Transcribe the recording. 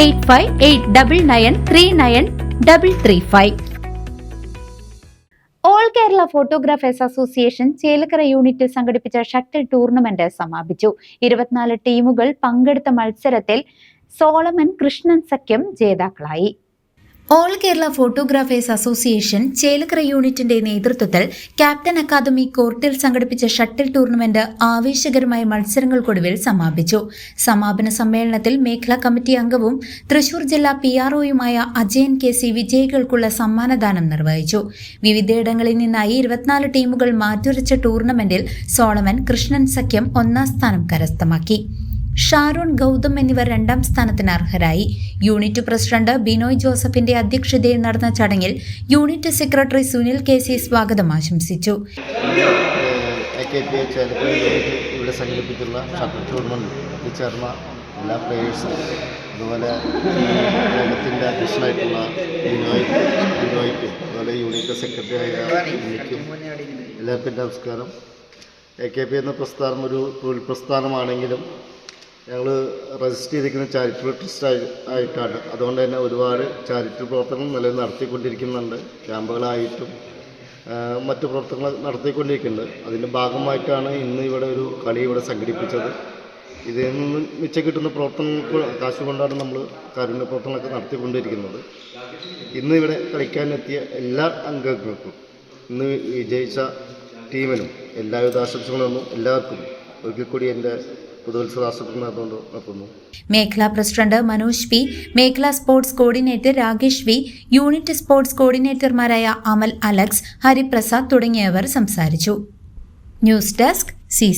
Eight five eight double nine three nine double three five all Kerala photographers association Chelakkara യൂണിറ്റിൽ സംഘടിപ്പിച്ച shuttle tournament സമാപിച്ചു. ഇരുപത്തിനാല് ടീമുകൾ പങ്കെടുത്ത മത്സരത്തിൽ സോളമൻ കൃഷ്ണൻ സഖ്യം ജേതാക്കളായി. All Kerala photographers association Chelakkara യൂണിറ്റിന്റെ നേതൃത്വത്തിൽ ക്യാപ്റ്റൻ അക്കാദമി കോർട്ടിൽ സംഘടിപ്പിച്ച ഷട്ടിൽ ടൂർണമെന്റ് ആവേശകരമായ മത്സരങ്ങൾക്കൊടുവിൽ സമാപിച്ചു. സമാപന സമ്മേളനത്തിൽ മേഖലാ കമ്മിറ്റി അംഗവും തൃശൂർ ജില്ലാ പി ആർഒയുമായ അജയൻ കെ സി വിജയികൾക്കുള്ള സമ്മാനദാനം നിർവഹിച്ചു. വിവിധയിടങ്ങളിൽ നിന്നായി ഇരുപത്തിനാല് ടീമുകൾ മാറ്റുരച്ച ടൂർണമെന്റിൽ സോളമൻ കൃഷ്ണൻ സഖ്യം ഒന്നാം സ്ഥാനം കരസ്ഥമാക്കി. ഷാരോൺ ഗൗതം എന്നിവർ രണ്ടാം സ്ഥാനത്തിന് അർഹരായി. യൂണിറ്റ് പ്രസിഡന്റ് ബിനോയ് ജോസഫിന്റെ അധ്യക്ഷതയിൽ നടന്ന ചടങ്ങിൽ unit secretary Sunil K C സ്വാഗതം ആശംസിച്ചു. ഇവിടെ ഷട്ടിൽ ടൂർണമെന്റിൽ ചേർന്ന എല്ലാ പ്ലേയേഴ്സും അതുപോലെ ലോകത്തിന്റെ അധ്യക്ഷനായിട്ടുള്ള ബിനോയ് ബിനോയ്ക്കും അതുപോലെ യൂണിറ്റ് സെക്രട്ടറി ആയ എനിക്കും എല്ലാവർക്കും നമസ്കാരം. എ കെ പി എന്ന പ്രസ്ഥാനം ഒരു തൊഴിൽ പ്രസ്ഥാനമാണെങ്കിലും ഞങ്ങൾ രജിസ്റ്റർ ചെയ്തിരിക്കുന്ന ചാരിറ്റബിൾ ട്രസ്റ്റ് ആയി ആയിട്ടാണ്. അതുകൊണ്ട് തന്നെ ഒരുപാട് ചാരിറ്റബിൾ പ്രവർത്തനങ്ങൾ നിലവിൽ നടത്തിക്കൊണ്ടിരിക്കുന്നുണ്ട്. ക്യാമ്പുകളായിട്ടും മറ്റു പ്രവർത്തനങ്ങൾ നടത്തിക്കൊണ്ടിരിക്കുന്നുണ്ട്. അതിന്റെ ഭാഗമായിട്ടാണ് ഇന്ന് ഇവിടെ ഒരു കളി ഇവിടെ സംഘടിപ്പിച്ചത്. ഇതിൽ നിന്ന് മിച്ചം കിട്ടുന്ന പ്രവർത്തനങ്ങൾക്ക് കാശ് കൊണ്ടാണ് നമ്മൾ കാരുണ്യ പ്രവർത്തനങ്ങളൊക്കെ നടത്തിക്കൊണ്ടിരിക്കുന്നത്. ഇന്ന് ഇവിടെ കളിക്കാനെത്തിയ എല്ലാ അംഗങ്ങൾക്കും ഇന്ന് വിജയിച്ച ടീമിനും എല്ലാവിധ ആശംസകളൊന്നും എല്ലാവർക്കും ഒരിക്കൽ കൂടി എന്റെ മേഖലാ പ്രസിഡന്റ് മനോജ് പി മേഖലാ sports coordinator Rakesh V unit sports കോർഡിനേറ്റർമാരായ Amal Alex Hariprasad തുടങ്ങിയവർ സംസാരിച്ചു. News desk C